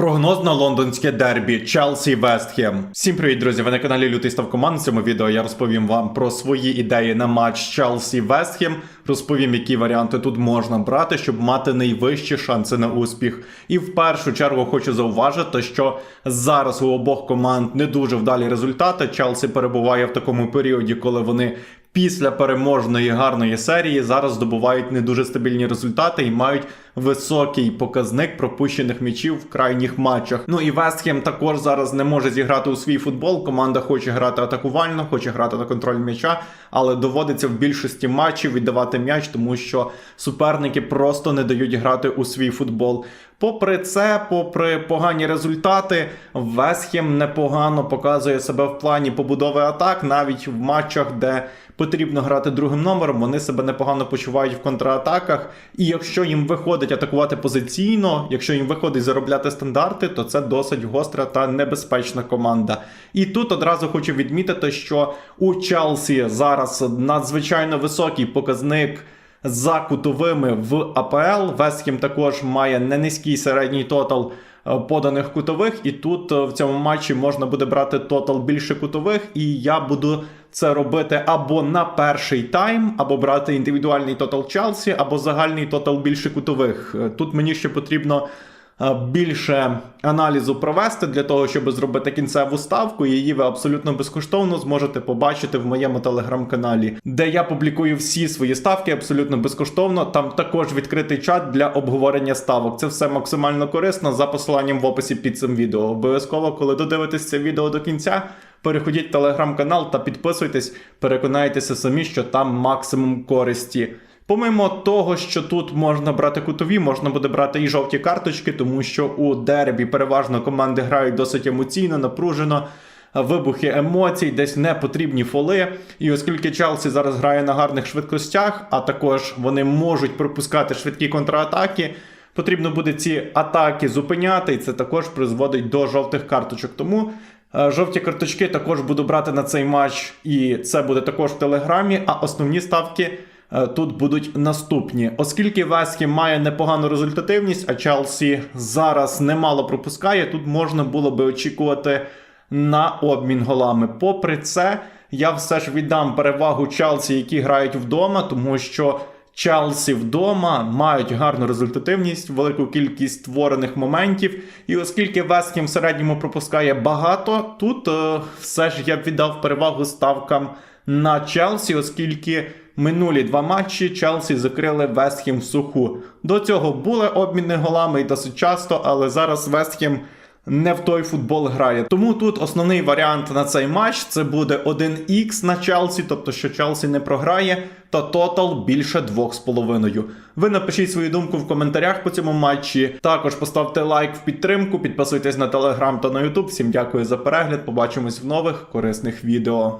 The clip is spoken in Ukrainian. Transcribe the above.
Прогноз на лондонське дербі Челсі Вестхем. Всім привіт, друзі! Ви на каналі Лютий Став Команд. В цьому відео я розповім вам про свої ідеї на матч Челсі Вестхем. Розповім, які варіанти тут можна брати, щоб мати найвищі шанси на успіх. І в першу чергу хочу зауважити, що зараз у обох команд не дуже вдалі результати. Челсі перебуває в такому періоді, коли вони після переможної гарної серії зараз здобувають не дуже стабільні результати і мають високий показник пропущених м'ячів в крайніх матчах. Ну і Вестхем також зараз не може зіграти у свій футбол. Команда хоче грати атакувально, хоче грати на контроль м'яча, але доводиться в більшості матчів віддавати м'яч, тому що суперники просто не дають грати у свій футбол. Попри це, попри погані результати, Вестхем непогано показує себе в плані побудови атак, навіть в матчах, де потрібно грати другим номером, вони себе непогано почувають в контратаках. І якщо їм виходить атакувати позиційно, якщо їм виходить заробляти стандарти, то це досить гостра та небезпечна команда. І тут одразу хочу відмітити, що у Челсі зараз надзвичайно високий показник. За кутовими в АПЛ Вестхем також має не низький середній тотал е, поданих кутових, і тут е, в цьому матчі можна буде брати тотал більше кутових, і я буду це робити або на перший тайм, або брати індивідуальний тотал Челсі, або загальний тотал більше кутових. Е, Тут мені ще потрібно е, більше аналізу провести для того, щоб зробити кінцеву ставку. Її ви абсолютно безкоштовно зможете побачити в моєму телеграм-каналі, де я публікую всі свої ставки абсолютно безкоштовно. Там також відкритий чат для обговорення ставок. Це все максимально корисно за посиланням в описі під цим відео. Обов'язково, коли додивитесь це відео до кінця. Переходіть в телеграм-канал та підписуйтесь, переконайтеся самі, що там максимум користі. Помимо того, що тут можна брати кутові, можна буде брати і жовті карточки, тому що у дербі переважно команди грають досить емоційно, напружено. Вибухи емоцій, десь не потрібні фоли. І оскільки Челсі зараз грає на гарних швидкостях, а також вони можуть пропускати швидкі контратаки, потрібно буде ці атаки зупиняти, і це також призводить до жовтих карточок. Тому жовті карточки також буду брати на цей матч, і це буде також в телеграмі. А основні ставки е, тут будуть наступні. Оскільки Вестхем має непогану результативність, а Челсі зараз немало пропускає, тут можна було би очікувати на обмін голами. Попри це, я все ж віддам перевагу Челсі, які грають вдома, тому що. Челсі вдома мають гарну результативність, велику кількість створених моментів. І оскільки Вестхем в середньому пропускає багато, тут е, все ж я б віддав перевагу ставкам на Челсі, оскільки минулі два матчі Челсі закрили Вестхем в суху. До цього були обміни голами і досить часто, але зараз Вестхем не в той футбол грає. Тому тут основний варіант на цей матч це буде 1х на Челсі, тобто що Челсі не програє, та тотал більше 2,5. Ви напишіть свою думку в коментарях по цьому матчі. Також поставте лайк в підтримку, підписуйтесь на телеграм та на ютуб. Всім дякую за перегляд. Побачимось в нових корисних відео.